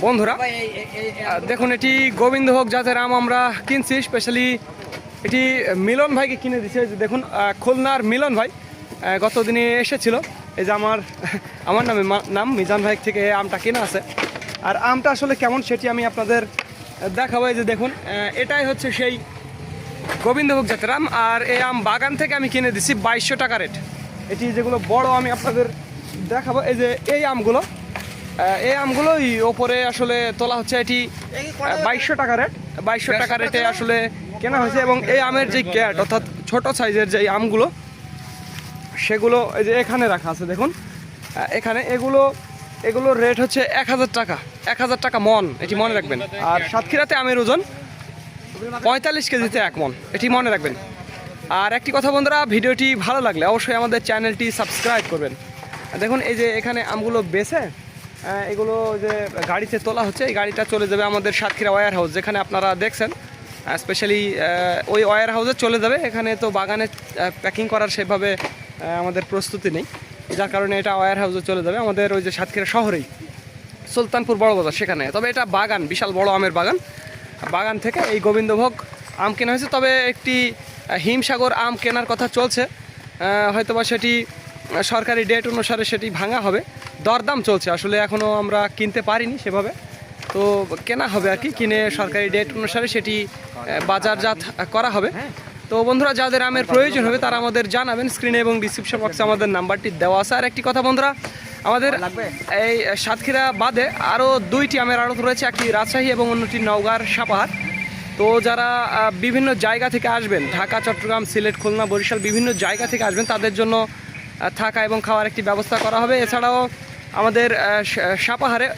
বন্ধুরা দেখুন এটি গোবিন্দভোগ জাতের আম আমরা কিনছি স্পেশালি এটি মিলন ভাইকে কিনে দিচ্ছে যে দেখুন খুলনার মিলন ভাই আহ, গত দিনে এসেছিল। এই যে আমার আমার নামে নাম মিজান ভাই থেকে আমটা কেনা আছে। আর আমটা আসলে কেমন সেটি আমি আপনাদের দেখাবো। এই যে দেখুন এটাই হচ্ছে সেই গোবিন্দভোগ জাতের আম। আর এই আম বাগান থেকে আমি কিনে দিচ্ছি বাইশশো টাকা রেট। এটি যেগুলো বড় আমি আপনাদের দেখাবো। এই যে এই আমগুলো এই আমগুলোই ওপরে আসলে তোলা হচ্ছে এটি বাইশশো টাকা রেট। বাইশশো টাকা রেটে আসলে কেনা হয়েছে এবং এই আমের যে ক্যাট অর্থাৎ ছোট সাইজের যে আমগুলো সেগুলো এই যে এখানে রাখা আছে দেখুন। এখানে এগুলো এগুলোর রেট হচ্ছে এক হাজার টাকা। এক হাজার টাকা মন এটি মনে রাখবেন। আর সাতক্ষীরাতে আমের ওজন পঁয়তাল্লিশ কেজিতে এক মন এটি মনে রাখবেন। আর একটি কথা বন্ধুরা ভিডিওটি ভালো লাগলে অবশ্যই আমাদের চ্যানেলটি সাবস্ক্রাইব করবেন। দেখুন এই যে এখানে আমগুলো বেছে এগুলো যে গাড়িতে তোলা হচ্ছে, এই গাড়িটা চলে যাবে আমাদের সাতক্ষীরা ওয়ার হাউস, যেখানে আপনারা দেখছেন। স্পেশালি ওই ওয়ার হাউসে চলে যাবে। এখানে তো বাগানে প্যাকিং করার সেভাবে আমাদের প্রস্তুতি নেই। যার কারণে এটা ওয়ার হাউসে চলে যাবে। আমাদের ওই যে সাতক্ষীরা শহরেই, সুলতানপুর বড় বাজার সেখানে। তবে এটা বাগান, বিশাল বড় আমের বাগান। বাগান থেকে এই গোবিন্দভোগ আম কেনা হয়েছে। তবে একটি হিমসাগর আম কেনার কথা চলছে। হয়তোবা সেটি সরকারি ডেট অনুসারে সেটি ভাঙা হবে। দরদাম চলছে। আসলে এখনও আমরা কিনতে পারিনি সেভাবে। তো কেনা হবে আর কি, কিনে সরকারি ডেট অনুসারে সেটি বাজারজাত করা হবে। তো বন্ধুরা, যাদের আমের প্রয়োজন হবে তারা আমাদের জানাবেন স্ক্রিনে এবং ডিসক্রিপশন বক্সে আমাদের নাম্বারটি দেওয়া আছে। আর একটি কথা বন্ধুরা, আমাদের এই সাতক্ষীরা বাদে আরও দুইটি আমের আড়ত রয়েছে, একটি রাজশাহী এবং অন্যটি নওগাঁর সাপাহার। তো যারা বিভিন্ন জায়গা থেকে আসবেন, ঢাকা, চট্টগ্রাম, সিলেট, খুলনা, বরিশাল, বিভিন্ন জায়গা থেকে আসবেন, তাদের জন্য থাকা এবং খাওয়ার একটি ব্যবস্থা করা হবে। এছাড়াও আমাদের সাপাহারে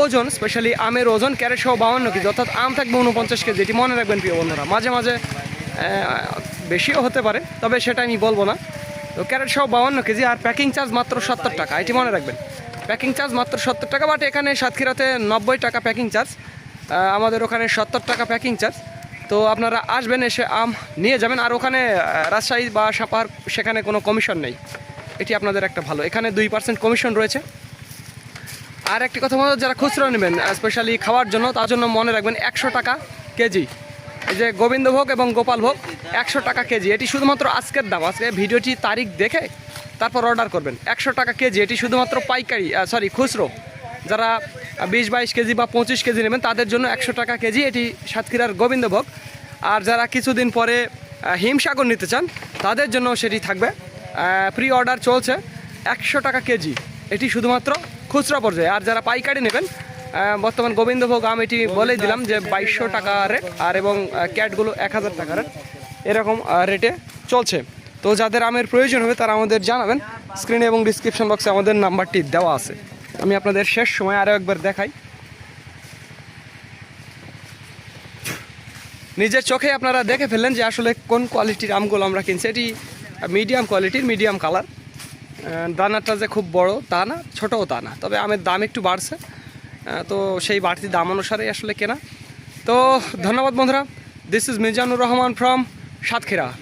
ওজন স্পেশালি আমের ওজন ক্যারেট সহ বাউন্ন কেজি, অর্থাৎ আম থাকবে উনপঞ্চাশ কেজি। এটি মনে রাখবেন প্রিয় বন্ধুরা, মাঝে মাঝে বেশিও হতে পারে, তবে সেটা আমি বলব না। তো ক্যারেট সহ বাউন্ন কেজি আর প্যাকিং চার্জ মাত্র সত্তর টাকা, এটি মনে রাখবেন। প্যাকিং চার্জ মাত্র সত্তর টাকা, বাট এখানে সাতক্ষীরাতে নব্বই টাকা প্যাকিং চার্জ আমাদের ওখানে সত্তর টাকা প্যাকিং চার্জ। তো আপনারা আসবেন, এসে আম নিয়ে যাবেন, আর ওখানে রাজশাহী বা সাপার সেখানে কোনো কমিশন নেই। এটি আপনাদের একটা ভালো। এখানে দুই পার্সেন্ট কমিশন রয়েছে। আর একটি কথা বলতে যারা খুচরো নেবেন স্পেশালি খাওয়ার জন্য, তার জন্য মনে রাখবেন একশো টাকা কেজি। এই যে গোবিন্দভোগ এবং গোপালভোগ, একশো টাকা কেজি। এটি শুধুমাত্র আজকের দাম। আজকে ভিডিওটি তারিখ দেখে তারপর অর্ডার করবেন। একশো টাকা কেজি, এটি শুধুমাত্র পাইকারি সরি খুচরো। যারা বিশ, বাইশ কেজি বা পঁচিশ কেজি নেবেন, তাদের জন্য একশো টাকা কেজি। এটি সাতক্ষীরার গোবিন্দভোগ। আর যারা কিছুদিন পরে হিমসাগর নিতে চান, তাদের জন্য সেটি থাকবে। প্রি অর্ডার চলছে একশো টাকা কেজি। এটি শুধুমাত্র খুচরা পর্যায়ে। আর যারা পাইকারি নেবেন বর্তমান গোবিন্দভোগ আম এটি বলেই দিলাম যে বাইশশো টাকা রেট, আর এবং ক্যাটগুলো এক হাজার টাকা রেট। এরকম রেটে চলছে। তো যাদের আমের প্রয়োজন হবে, তারা আমাদের জানাবেন। স্ক্রিনে এবং ডিসক্রিপশন বক্সে আমাদের নাম্বারটি দেওয়া আছে। আমি আপনাদের শেষ সময় আরও একবার দেখাই। নিজের চোখে আপনারা দেখে ফেললেন যে আসলে কোন কোয়ালিটির আমগুলো আমরা কিনছি। এটি মিডিয়াম কোয়ালিটির, মিডিয়াম কালার। দানাটা যে খুব বড়, তা না, ছোটও তা না। তবে আমের দাম একটু বাড়ছে। তো সেই বাড়তি দাম অনুসারে আসলে কেনা। তো ধন্যবাদ বন্ধুরা। This is Mizanur Rahman from Satkhira.